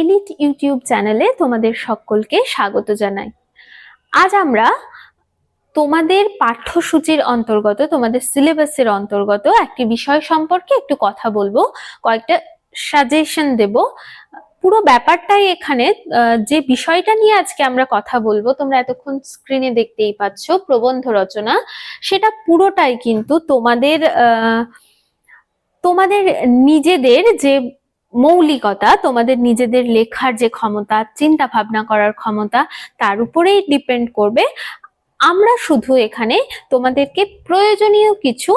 Elite YouTube চ্যানেলে তোমাদের সকলকে স্বাগত জানাই। আজ আমরা তোমাদের পাঠ্যসূচির অন্তর্গত, তোমাদের সিলেবাসের অন্তর্গত একটি বিষয় সম্পর্কে একটু কথা বলব, কয়েকটা সাজেশন দেব। পুরো ব্যাপারটাই এখানে যে বিষয়টা নিয়ে আজকে আমরা কথা বলব, তোমরা এতক্ষণ স্ক্রিনে দেখতেই পাচ্ছ, প্রবন্ধ রচনা, সেটা পুরোটাই কিন্তু তোমাদের তোমাদের নিজেদের যে মৌলিকতা, তোমাদের নিজেদের লেখার যে ক্ষমতা, চিন্তা ভাবনা করার ক্ষমতা, তার উপরেই ডিপেন্ড করবে। আমরা শুধু এখানে তোমাদেরকে প্রয়োজনীয় কিছু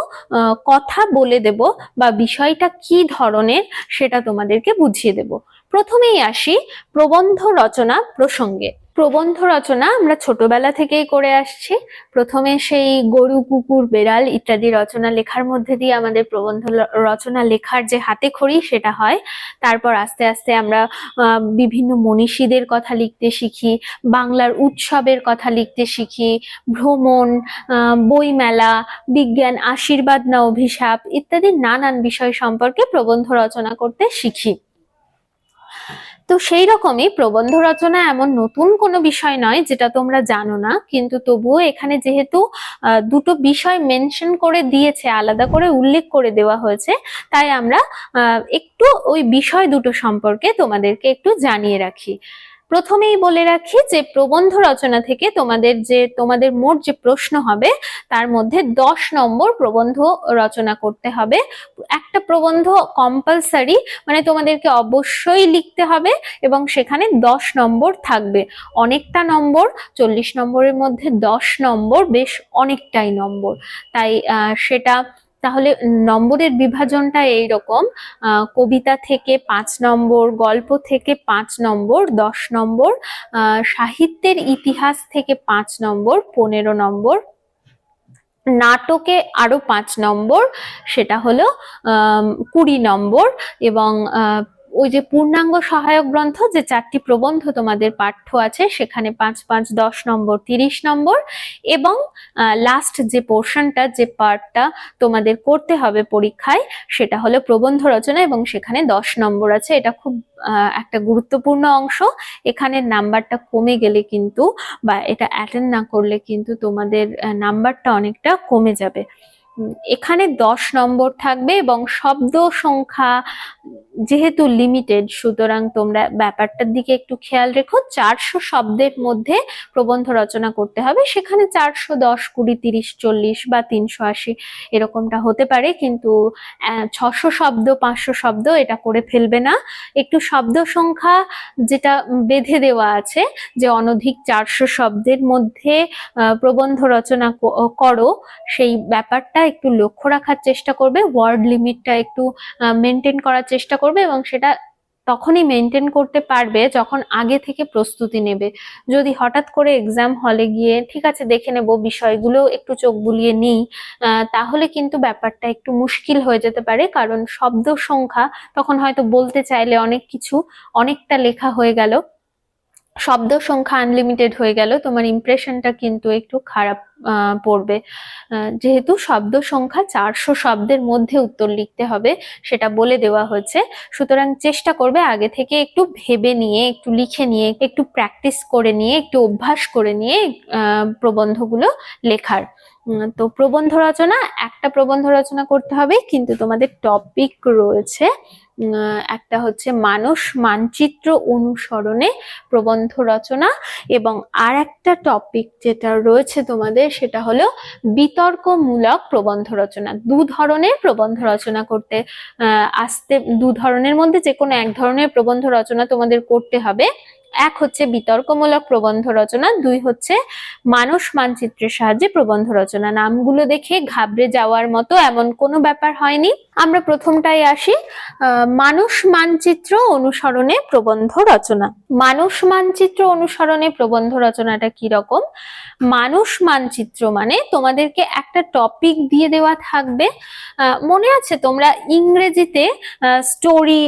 কথা বলে দেব বা বিষয়টা কি ধরনের সেটা তোমাদেরকে বুঝিয়ে দেব। প্রথমেই আসি প্রবন্ধ রচনা প্রসঙ্গে। প্রবন্ধ রচনা আমরা ছোটবেলা থেকেই করে আসছি। প্রথমে সেই গরু, কুকুর, বেড়াল ইত্যাদি রচনা লেখার মধ্যে দিয়ে আমাদের প্রবন্ধ রচনা লেখার যে হাতে খড়ি সেটা হয়। তারপর আস্তে আস্তে আমরা বিভিন্ন মনীষীদের কথা লিখতে শিখি, বাংলার উৎসবের কথা লিখতে শিখি, ভ্রমণ বইমেলা, বিজ্ঞান, আশীর্বাদ না অভিশাপ ইত্যাদি নানান বিষয় সম্পর্কে প্রবন্ধ রচনা করতে শিখি। তো সেই রকমই প্রবন্ধ রচনা এমন নতুন কোনো বিষয় নয় যেটা তোমরা জানো না, কিন্তু তবুও এখানে যেহেতু দুটো বিষয় মেনশন করে দিয়েছে, আলাদা করে উল্লেখ করে দেওয়া হয়েছে, তাই আমরা একটু ওই বিষয় দুটো সম্পর্কে তোমাদেরকে একটু জানিয়ে রাখি। প্রথমেই বলে রাখি যে প্রবন্ধ রচনা থেকে তোমাদের যে, তোমাদের মোট যে প্রশ্ন হবে, তার মধ্যে দশ নম্বর প্রবন্ধ রচনা করতে হবে। একটা প্রবন্ধ কম্পালসারি মানে তোমাদেরকে অবশ্যই লিখতে হবে এবং সেখানে দশ নম্বর থাকবে। অনেকটা নম্বর, চল্লিশ নম্বরের মধ্যে দশ নম্বর, বেশ অনেকটাই নম্বর। তাই সেটা তাহলে নম্বরের বিভাজনটা এই রকম কবিতা থেকে পাঁচ নম্বর, গল্প থেকে পাঁচ নম্বর, দশ নম্বর সাহিত্যের ইতিহাস থেকে পাঁচ নম্বর, পনেরো নম্বর, নাটকে আরও পাঁচ নম্বর, সেটা হলো কুড়ি নম্বর এবং ওই যে পূর্ণাঙ্গ সহায়ক গ্রন্থ, যে চারটি প্রবন্ধ তোমাদের পাঠ্য আছে, সেখানে পাঁচ পাঁচ, দশ নম্বর, তিরিশ নম্বর এবং লাস্ট যে পোর্শনটা যে পার্টটা তোমাদের করতে হবে পরীক্ষায়, সেটা হলো প্রবন্ধ রচনা এবং সেখানে দশ নম্বর আছে। এটা খুব একটা গুরুত্বপূর্ণ অংশ। এখানে নাম্বারটা কমে গেলে কিন্তু বা এটা অ্যাটেন্ড না করলে কিন্তু তোমাদের নাম্বারটা অনেকটা কমে যাবে। এখানে দশ নম্বর থাকবে এবং শব্দ সংখ্যা যেহেতু লিমিটেড সুতরাং তোমরা ব্যাপারটার দিকে একটু খেয়াল রেখো। চারশো শব্দের মধ্যে প্রবন্ধ রচনা করতে হবে। সেখানে চারশো দশ, কুড়ি, তিরিশ, চল্লিশ বা তিনশো আশি এরকমটা হতে পারে, কিন্তু ছশো শব্দ, পাঁচশো শব্দ এটা করে ফেলবে না। একটু শব্দ সংখ্যা যেটা বেঁধে দেওয়া আছে, যে অনধিক চারশো শব্দের মধ্যে প্রবন্ধ রচনা করো, সেই ব্যাপারটা একটু লক্ষ্য রাখার চেষ্টা করবে। ওয়ার্ড লিমিটটা একটু মেনটেন করার চেষ্টা এবং সেটা তখনই মেনটেন করতে পারবে যখন আগে থেকে প্রস্তুতি নেবে। যদি হঠাৎ করে এক্সাম হলে গিয়ে, ঠিক আছে, দেখে নেব, বিষয়গুলো একটু চোখ বুলিয়ে নিই তাহলে কিন্তু ব্যাপারটা একটু মুশকিল হয়ে যেতে পারে। কারণ শব্দ সংখ্যা, তখন হয়তো বলতে চাইলে অনেক কিছু, অনেকটা লেখা হয়ে গেল। শব্দ সংখ্যা আনলিমিটেড হয়ে গেল, তোমার ইমপ্রেশনটা কিন্তু একটু খারাপ পড়বে। যেহেতু শব্দ সংখ্যা চারশো শব্দের মধ্যে উত্তর লিখতে হবে, সেটা বলে দেওয়া হয়েছে। সুতরাং চেষ্টা করবে আগে থেকে একটু ভেবে নিয়ে, একটু লিখে নিয়ে, একটু প্র্যাকটিস করে নিয়ে, একটু অভ্যাস করে নিয়ে প্রবন্ধগুলো লেখার। তো প্রবন্ধ রচনা, একটা প্রবন্ধ রচনা করতে হবে, কিন্তু তোমাদের টপিক রয়েছে একটা হচ্ছে মানুষ মানচিত্র অনুসরণে প্রবন্ধ রচনা এবং আর একটা টপিক যেটা রয়েছে তোমাদের সেটা হলো বিতর্কমূলক প্রবন্ধ রচনা। দু ধরনের প্রবন্ধ রচনা করতে আসতে, দু ধরনের মধ্যে যে কোনো এক ধরনের প্রবন্ধ রচনা তোমাদের করতে হবে। এক হচ্ছে বিতর্কমূলক প্রবন্ধ রচনা, দুই হচ্ছে মানুষ মানচিত্রের সাহায্যে প্রবন্ধ রচনা। নামগুলো দেখে ঘাবড়ে যাওয়ার মতো এমন কোনো ব্যাপার হয়নি। আমরা প্রথমটাই আসি মানুষ মানচিত্র অনুসরণে প্রবন্ধ রচনা। মানুষ মানচিত্র অনুসরণে প্রবন্ধ রচনাটা কি রকম? মানুষ মানচিত্র মানে তোমাদেরকে একটা টপিক দিয়ে দেওয়া থাকবে। মনে আছে তোমরা ইংরেজিতে স্টোরি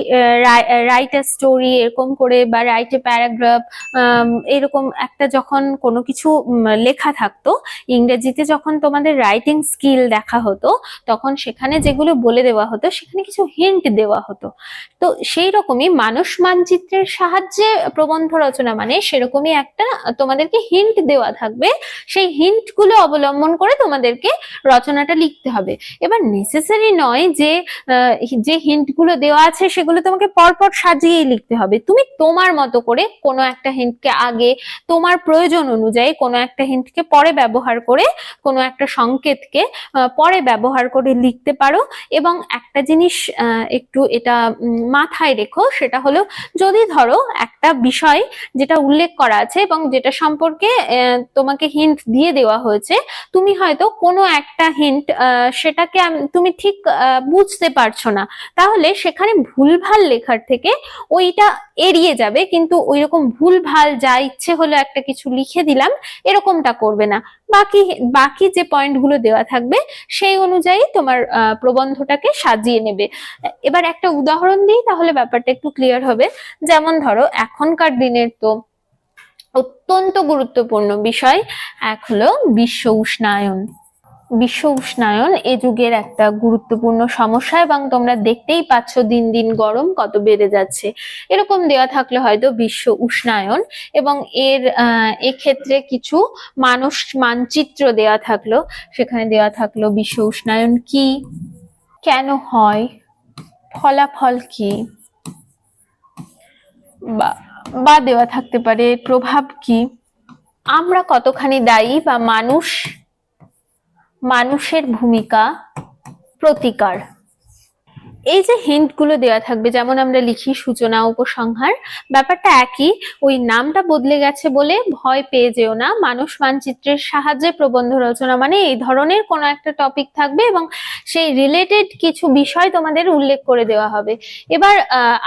রাইট এ স্টোরি এরকম করে বা রাইট এ প্যারাগ্রাফ এরকম একটা যখন কোনো কিছু লেখা থাকতো, ইংরেজিতে যখন তোমাদের রাইটিং স্কিল দেখা হতো, তখন সেখানে যেগুলো বলে দেওয়া দেওয়া হতো, সেখানে কিছু হিন্ট দেওয়া হতো। তো সেই রকমই মানুষ মানচিত্রের সাহায্যে প্রবন্ধ রচনা মানে সেরকমই একটা তোমাদেরকে হিন্ট দেওয়া থাকবে। সেই হিন্টগুলো অবলম্বন করে তোমাদেরকে রচনাটা লিখতে হবে। এবার নেসেসারি নয় যে যে হিন্টগুলো দেওয়া আছে সেগুলো তোমাকে পরপর সাজিয়েই লিখতে হবে। তুমি তোমার মতো করে কোনো একটা হিন্টকে আগে, তোমার প্রয়োজন অনুযায়ী কোনো একটা হিন্টকে পরে ব্যবহার করে, কোনো একটা সংকেতকে পরে ব্যবহার করে লিখতে পারো। এবং একটা জিনিস একটু এটা মাথায় রেখো, সেটা হলো যদি ধরো একটা বিষয় যেটা উল্লেখ করা আছে এবং যেটা সম্পর্কে তোমাকে হিন্ট দিয়ে দেওয়া হয়েছে, তুমি হয়তো কোনো একটা হিন্ট সেটাকে তুমি ঠিক বুঝতে পারছ না। তাহলে সেখানে ভুলভাল লেখার থেকে ওইটা এড়িয়ে যাবে, কিন্তু ওই ওইরকম ভুলভাল যা ইচ্ছে হলো একটা কিছু লিখে দিলাম, এরকমটা করবে না। বাকি বাকি যে পয়েন্টগুলো দেওয়া থাকবে, সেই অনুযায়ী তোমার প্রবন্ধটাকে সাজিয়ে নেবে। এবার একটা উদাহরণ দিই, তাহলে ব্যাপারটা একটু ক্লিয়ার হবে। যেমন ধরো, এখনকার দিনের তো অত্যন্ত গুরুত্বপূর্ণ বিষয়, এক হলো বিশ্ব উষ্ণায়ন। বিশ্ব উষ্ণায়ন এ যুগের একটা গুরুত্বপূর্ণ সমস্যা এবং তোমরা দেখতেই পাচ্ছ দিন দিন গরম কত বেড়ে যাচ্ছে। এরকম দেওয়া থাকলে হয়তো বিশ্ব উষ্ণায়ন এবং এর এক্ষেত্রে কিছু মানুষ মানচিত্র দেওয়া থাকল। সেখানে দেওয়া থাকল বিশ্ব উষ্ণায়ন কি? কেন হয়? ফলাফল কি? বা দেওয়া থাকতে পারে, প্রভাব কি? আমরা কতখানি দায়ী বা মানুষ? মানুষের ভূমিকা প্রতিকার। এই যে হিন্টগুলো দেওয়া থাকবে, যেমন আমরা লিখি সূচনা, উপসংহার, ব্যাপারটা একই, ওই নামটা বদলে গেছে বলে ভয় পেয়ে যেও না। মানুষ মানচিত্রের সাহায্যে প্রবন্ধ রচনা মানে এই ধরনের কোনো একটা টপিক থাকবে এবং সেই রিলেটেড কিছু বিষয় তোমাদের উল্লেখ করে দেওয়া হবে। এবার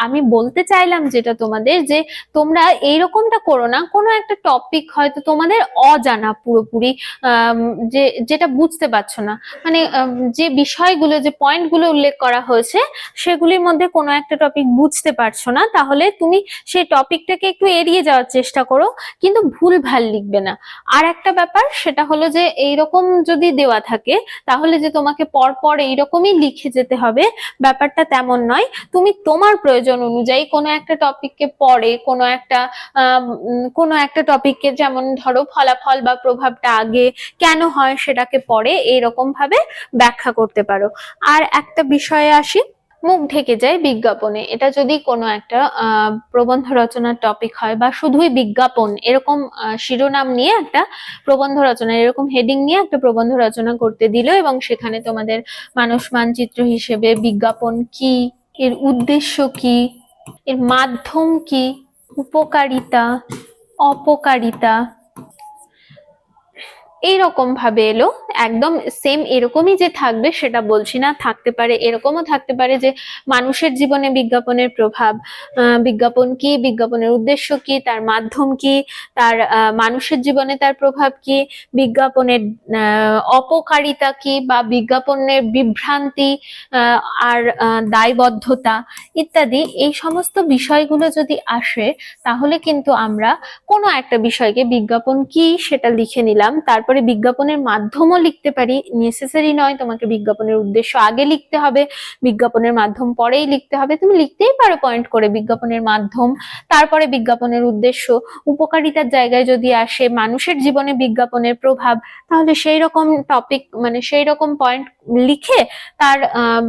আমি বলতে চাইলাম যেটা তোমাদের যে তোমরা এইরকমটা করো না, কোনো একটা টপিক হয়তো তোমাদের অজানা পুরোপুরি যে, যেটা বুঝতে পারছ না। মানে যে বিষয়গুলো, যে পয়েন্টগুলো উল্লেখ করা হয়েছে, সেগুলির মধ্যে কোনো একটা টপিক বুঝতে পারছ না, তাহলে তুমি সেই টপিকটাকে একটু এড়িয়ে যাওয়ার চেষ্টা করো, কিন্তু ভুল ভালো লিখবে না। আর একটা ব্যাপার, সেটা হলো যে, এইরকম যদি দেওয়া থাকে, তাহলে যে তোমাকে পরপর এইরকমই লিখে যেতে হবে। ব্যাপারটা তেমন নয়। তুমি তোমার প্রয়োজন অনুযায়ী কোনো একটা টপিককে পরে কোনো একটা কোনো একটা টপিককে যেমন ধরো ফলাফল বা প্রভাবটা আগে কেন হয় সেটাকে পরে এইরকম ভাবে ব্যাখ্যা করতে পারো। আর একটা বিষয়ে আসি। মুখ ঢেকে যায় বিজ্ঞাপনে। এটা যদি কোনো একটা প্রবন্ধ রচনার টপিক হয় বা শুধুই বিজ্ঞাপন, এরকম শিরোনাম নিয়ে একটা প্রবন্ধ রচনা, এরকম হেডিং নিয়ে একটা প্রবন্ধ রচনা করতে দিল এবং সেখানে তোমাদের মানুষ মানচিত্র হিসেবে বিজ্ঞাপন কি, এর উদ্দেশ্য কি, এর মাধ্যম কি, উপকারিতা, অপকারিতা এইরকম ভাবে এলো, একদম সেম এরকমই যে থাকবে সেটা বলছি না, থাকতে পারে এরকমও থাকতে পারে যে মানুষের জীবনে বিজ্ঞাপনের প্রভাব বিজ্ঞাপন কি, বিজ্ঞাপনের উদ্দেশ্য কি, তার মাধ্যম কি, তার মানুষের জীবনে তার প্রভাব কি, বিজ্ঞাপনের অপকারিতা কি বা বিজ্ঞাপনের বিভ্রান্তি আর দায়বদ্ধতা ইত্যাদি এই সমস্ত বিষয়গুলো যদি আসে তাহলে কিন্তু আমরা কোনো একটা বিষয়কে বিজ্ঞাপন কি সেটা লিখে নিলাম, তারপরে বিজ্ঞাপনের মাধ্যমও লিখতে পারি। নেসেসারি নয়, তোমাকে বিজ্ঞাপনের উদ্দেশ্য আগে লিখতে হবে, বিজ্ঞাপনের মাধ্যম পরেই লিখতে হবে। তুমি লিখতেই পারো পয়েন্ট করে বিজ্ঞাপনের মাধ্যম। তারপরে বিজ্ঞাপনের উদ্দেশ্য, উপকারিতার জায়গায় যদি আসে মানুষের জীবনে বিজ্ঞাপনের প্রভাব, তাহলে সেই রকম টপিক মানে সেই রকম পয়েন্ট লিখে তার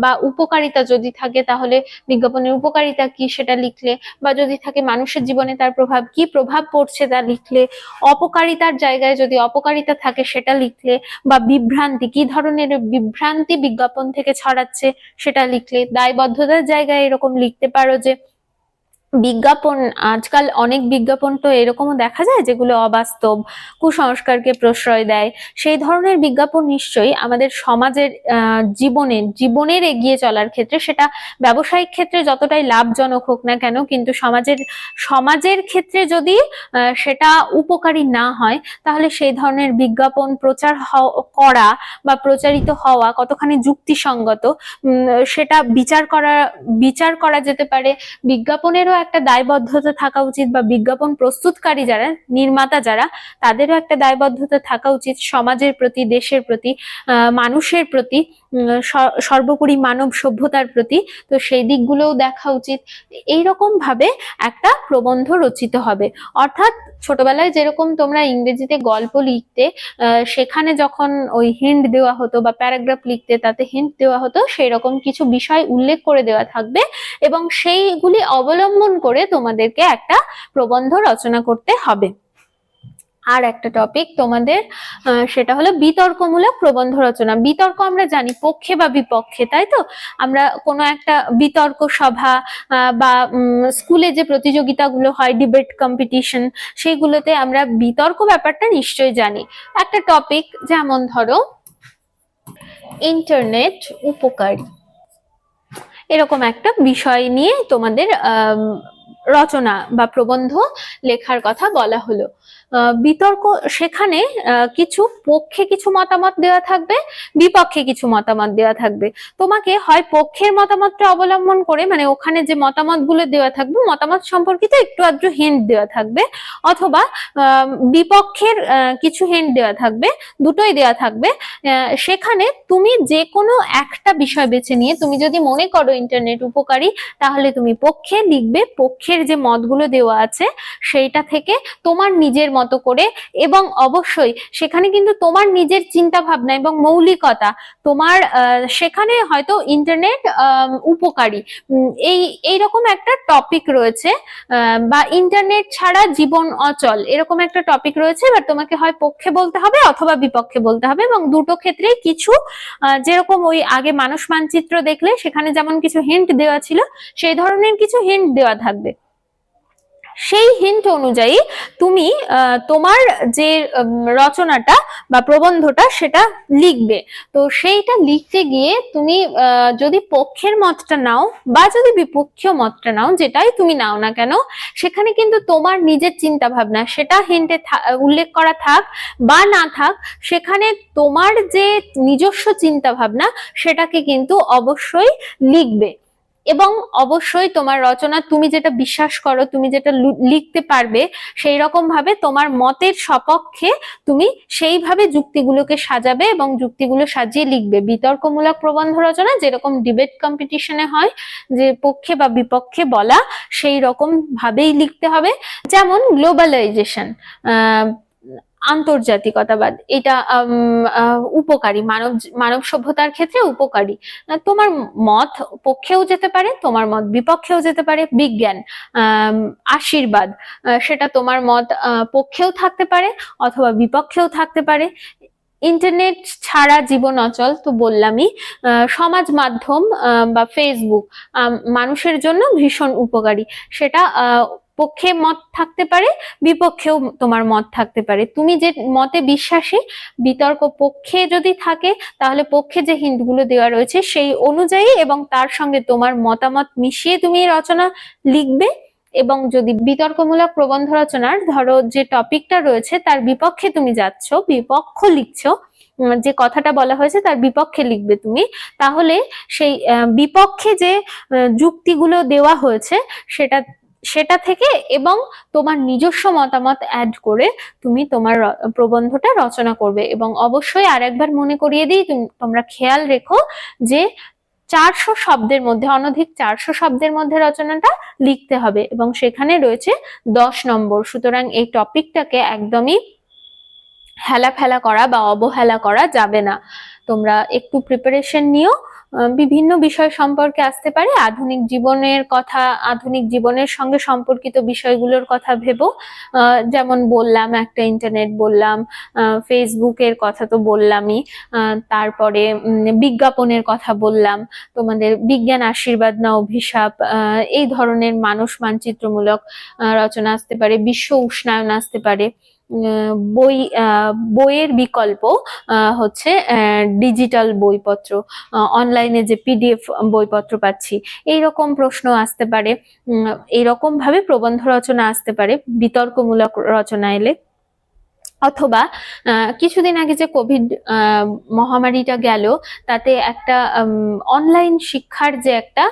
বা উপকারিতা যদি থাকে, তাহলে বিজ্ঞাপনের উপকারিতা কি সেটা লিখলে, বা যদি থাকে মানুষের জীবনে তার প্রভাব, কি প্রভাব পড়ছে তা লিখলে, অপকারিতার জায়গায় যদি অপকারিতা থাকে সেটা লিখলে বা বিভ্রান্তি, কি ধরনের বিভ্রান্তি বিজ্ঞাপন থেকে ছড়াচ্ছে সেটা লিখলে, দায়বদ্ধতার জায়গায় এরকম লিখতে পারো যে বিজ্ঞাপন আজকাল অনেক বিজ্ঞাপন তো এরকমও দেখা যায় যেগুলো অবাস্তব কুসংস্কারকে প্রশ্রয় দেয়। সেই ধরনের বিজ্ঞাপন নিশ্চয়ই আমাদের সমাজের আহ, জীবনের এগিয়ে চলার ক্ষেত্রে সেটা ব্যবসায়িক ক্ষেত্রে যতটাই লাভজনক হোক না কেন কিন্তু সমাজের সমাজের ক্ষেত্রে যদি সেটা উপকারী না হয় তাহলে সেই ধরনের বিজ্ঞাপন প্রচার করা বা প্রচারিত হওয়া কতখানি যুক্তিসঙ্গত সেটা বিচার করা বিচার করা যেতে পারে। বিজ্ঞাপনেরও একটা দায়বদ্ধতা থাকা উচিত বা বিজ্ঞাপন প্রস্তুতকারী যারা, নির্মাতা যারা, তাদেরও একটা দায়বদ্ধতা থাকা উচিত সমাজের প্রতি, দেশের প্রতি মানুষের প্রতি। সর্বোপরি মানব সভ্যতার প্রতি। তো সেই দিকগুলোও দেখা উচিত। এইরকম ভাবে একটা প্রবন্ধ রচিত হবে। অর্থাৎ ছোটবেলায় যেরকম তোমরা ইংরেজিতে গল্প লিখতে সেখানে যখন ওই হিন্ট দেওয়া হতো বা প্যারাগ্রাফ লিখতে, তাতে হিন্ট দেওয়া হতো সেই রকম কিছু বিষয় উল্লেখ করে দেওয়া থাকবে এবং সেইগুলি অবলম্বন করে তোমাদেরকে একটা প্রবন্ধ রচনা করতে হবে। আর একটা টপিক তোমাদের সেটা হলো বিতর্কমূলক প্রবন্ধ রচনা। বিতর্ক আমরা জানি পক্ষে বা বিপক্ষে, তাই তো? আমরা কোনো একটা বিতর্ক সভা বা স্কুলে যে প্রতিযোগিতাগুলো হয় ডিবেট কম্পিটিশন সেইগুলোতে আমরা বিতর্ক ব্যাপারটা নিশ্চয়ই জানি। একটা টপিক যেমন ধরো ইন্টারনেট উপকারী। এরকম একটা বিষয় নিয়ে তোমাদের রচনা বা প্রবন্ধ লেখার কথা বলা হলো। বিতর্ক সেখানে কিছু পক্ষে কিছু মতামত দেওয়া থাকবে, বিপক্ষে কিছু মতামত দেওয়া থাকবে। তোমাকে হয় পক্ষের মতামতটা অবলম্বন করে মানে ওখানে যে মতামতগুলো দেওয়া থাকবে, মতামত সম্পর্কিত একটু আধটু হিন্ট দেওয়া থাকবে, অথবা বিপক্ষের কিছু হিন্ট দেওয়া থাকবে, দুটোই দেওয়া থাকবে। সেখানে তুমি যে কোনো একটা বিষয় বেছে নিয়ে, তুমি যদি মনে করো ইন্টারনেট উপকারী, তাহলে তুমি পক্ষে লিখবে, পক্ষের যে মতগুলো দেওয়া আছে, সেইটা থেকে তোমার নিজের মতো করে এবং অবশ্যই সেখানে কিন্তু তোমার নিজের চিন্তা ভাবনা এবং মৌলিকতা তোমার সেখানে হয়তো ইন্টারনেট উপকারী। উম, এই এইরকম একটা টপিক রয়েছে বা ইন্টারনেট ছাড়া জীবন অচল এরকম একটা টপিক রয়েছে এবার তোমাকে হয় পক্ষে বলতে হবে অথবা বিপক্ষে বলতে হবে এবং দুটো ক্ষেত্রেই কিছু যেরকম ওই আগে মানুষ মানচিত্র দেখলে সেখানে যেমন কিছু হিন্ট দেওয়া ছিল সেই ধরনের কিছু হিন্ট দেওয়া থাকবে। সেই হিন্ট অনুযায়ী তুমি তোমার যে রচনাটা বা প্রবন্ধটা সেটা লিখবে। তো সেইটা লিখতে গিয়ে তুমি যদি পক্ষের মতটা নাও বা যদি বিপক্ষীয় মতটা নাও, যেটাই তুমি নাও না কেন, সেখানে কিন্তু তোমার নিজের চিন্তা ভাবনা সেটা হিন্টে উল্লেখ করা থাক বা না থাক, সেখানে তোমার যে নিজস্ব চিন্তা ভাবনা সেটাকে কিন্তু অবশ্যই লিখবে। এবং অবশ্যই তোমার রচনা, তুমি যেটা বিশ্বাস করো, তুমি যেটা লিখতে পারবে, সেই রকম ভাবে তোমার মতের সপক্ষে তুমি সেইভাবে যুক্তিগুলোকে সাজাবে এবং যুক্তিগুলো সাজিয়ে লিখবে। বিতর্কমূলক প্রবন্ধ রচনা যেরকম ডিবেট কম্পিটিশনে হয়, যে পক্ষে বা বিপক্ষে বলা, সেই রকম ভাবেই লিখতে হবে। যেমন গ্লোবালাইজেশন আন্তর্জাতিকতাবাদ। এটা উপকারী মানব মানব সভ্যতার ক্ষেত্রে উপকারী। তোমার মত পক্ষেও যেতে পারে, তোমার মত বিপক্ষেও যেতে পারে, বিজ্ঞান আশীর্বাদ সেটা তোমার মত পক্ষেও থাকতে পারে অথবা বিপক্ষেও থাকতে পারে। ইন্টারনেট ছাড়া জীবন অচল, তো বললামই সমাজ মাধ্যম বা ফেসবুক মানুষের জন্য ভীষণ উপকারী। সেটা পক্ষে মত থাকতে পারে, বিপক্ষেও তোমার মত থাকতে পারে। তুমি যে মতে বিশ্বাসী, বিতর্ক পক্ষে যদি থাকে, তাহলে পক্ষে যে হিন্টগুলো দেওয়া রয়েছে, সেই অনুযায়ী এবং তার সঙ্গে তোমার মতামত মিশিয়ে তুমি রচনা লিখবে এবং যদি বিতর্কমূলক প্রবন্ধ রচনার, ধরো যে টপিকটা রয়েছে, তার বিপক্ষে তুমি যাচ্ছ, বিপক্ষ লিখছো যে কথাটা বলা হয়েছে, তার বিপক্ষে লিখবে তুমি, তাহলে সেই বিপক্ষে যে যুক্তিগুলো দেওয়া হয়েছে, সেটা সেটা থেকে এবং তোমার নিজস্ব মতামত অ্যাড করে তুমি তোমার প্রবন্ধটা রচনা করবে এবং অবশ্যই আরেকবার মনে করিয়ে দিই, তুম- তোমরা খেয়াল রেখো যে চারশো শব্দের মধ্যে, অনধিক চারশো শব্দের মধ্যে রচনাটা লিখতে হবে এবং সেখানে রয়েছে দশ নম্বর। সুতরাং এই টপিকটাকে একদমই হেলা ফেলা করা বা অবহেলা করা যাবে না। তোমরা একটু প্রিপারেশন নিও। বিভিন্ন বিষয় সম্পর্কে আসতে পারে। আধুনিক জীবনের কথা, আধুনিক জীবনের সঙ্গে সম্পর্কিত বিষয়গুলোর কথা ভেবো। যেমন বললাম, একটা ইন্টারনেট বললাম ফেসবুকের কথা তো বললামই। তারপরে বিজ্ঞাপনের কথা বললাম, তোমাদের বিজ্ঞান আশীর্বাদ না অভিশাপ এই ধরনের মানুষ মানচিত্রমূলক রচনা আসতে পারে, বিশ্ব উষ্ণায়ন আসতে পারে। বই বইয়ের বিকল্প হচ্ছে ডিজিটাল বইপত্র অনলাইনে যে পিডিএফ বইপত্র পাচ্ছি। এই রকম প্রশ্ন আসতে পারে। উম, এইরকম ভাবে প্রবন্ধ রচনা আসতে পারে। বিতর্কমূলক রচনা এলে অথবা কিছুদিন আগে যে কোভিড মহামারীটা গেল, তাতে একটা অনলাইন শিক্ষার যে একটা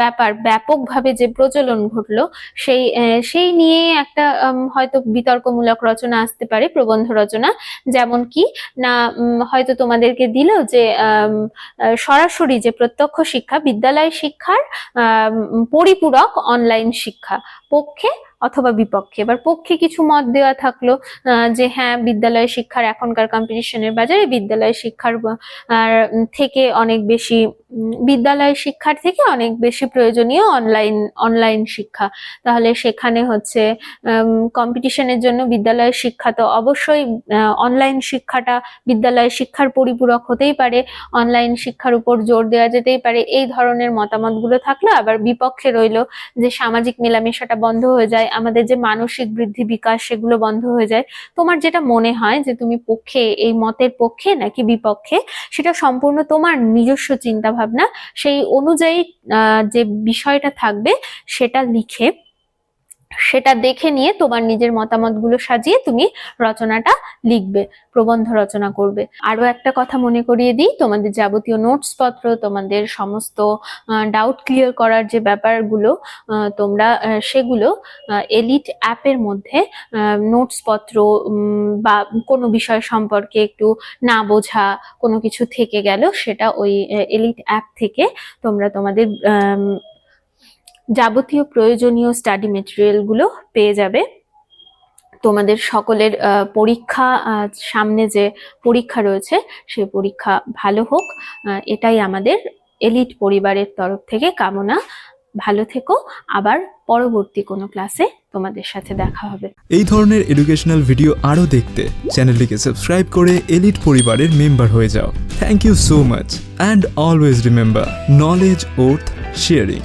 ব্যাপার, ব্যাপকভাবে যে প্রচলন ঘটলো, সেই সেই নিয়ে একটা হয়তো বিতর্কমূলক রচনা আসতে পারে, প্রবন্ধ রচনা। যেমন কি, না হয়তো তোমাদেরকে দিল যে সরাসরি যে প্রত্যক্ষ শিক্ষা, বিদ্যালয় শিক্ষার পরিপূরক অনলাইন শিক্ষা পক্ষে অথবা বিপক্ষে। এবার পক্ষে কিছু মত দেওয়া থাকল যে হ্যাঁ বিদ্যালয় শিক্ষার এখনকার কম্পিটিশনের বাজারে বিদ্যালয় শিক্ষার থেকে অনেক বেশি বিদ্যালয় শিক্ষার থেকে অনেক বেশি প্রয়োজনীয় অনলাইন অনলাইন শিক্ষা। তাহলে সেখানে হচ্ছে কম্পিটিশনের জন্য বিদ্যালয় শিক্ষা তো অবশ্যই অনলাইন শিক্ষাটা বিদ্যালয় শিক্ষার পরিপূরক হতেই পারে অনলাইন শিক্ষার উপর জোর দেওয়া যেতেই পারে, এই ধরনের মতামতগুলো থাকল। আবার বিপক্ষে রইল যে সামাজিক মেলামেশাটা বন্ধ হয়ে যায় আমাদের যে মানসিক বৃদ্ধি বিকাশ সেগুলো বন্ধ হয়ে যায়। তোমার যেটা মনে হয় যে তুমি পক্ষে, এই মতের পক্ষে নাকি বিপক্ষে, সেটা সম্পূর্ণ তোমার নিজস্ব চিন্তা ভাবনা সেই অনুযায়ী যে বিষয়টা থাকবে সেটা লিখে সেটা দেখে নিয়ে তোমার নিজের মতামতগুলো সাজিয়ে তুমি রচনাটা লিখবে, প্রবন্ধ রচনা করবে। আরও একটা কথা মনে করিয়ে দিই, তোমাদের যাবতীয় নোটস পত্র, তোমাদের সমস্ত ডাউট ক্লিয়ার করার যে ব্যাপারগুলো তোমরা সেগুলো এলিট অ্যাপের মধ্যে নোটস পত্র বা কোনো বিষয় সম্পর্কে একটু না বোঝা, কোনো কিছু থেকে গেল, সেটা ওই এলিট অ্যাপ থেকে তোমরা তোমাদের যাবতীয় প্রয়োজনীয় স্টাডি মেটেরিয়ালগুলো পেয়ে যাবে। তোমাদের সকলের পরীক্ষা সামনে যে পরীক্ষা রয়েছে, সে পরীক্ষা ভালো হোক। এটাই আমাদের এলিট পরিবারের তরফ থেকে কামনা। ভালো থেকো। আবার পরবর্তী কোনো ক্লাসে তোমাদের সাথে দেখা হবে। এই ধরনের এডুকেশনাল ভিডিও আরও দেখতে চ্যানেলটিকে সাবস্ক্রাইব করে এলিট পরিবারের মেম্বার হয়ে যাও। Thank you so much and always remember knowledge worth sharing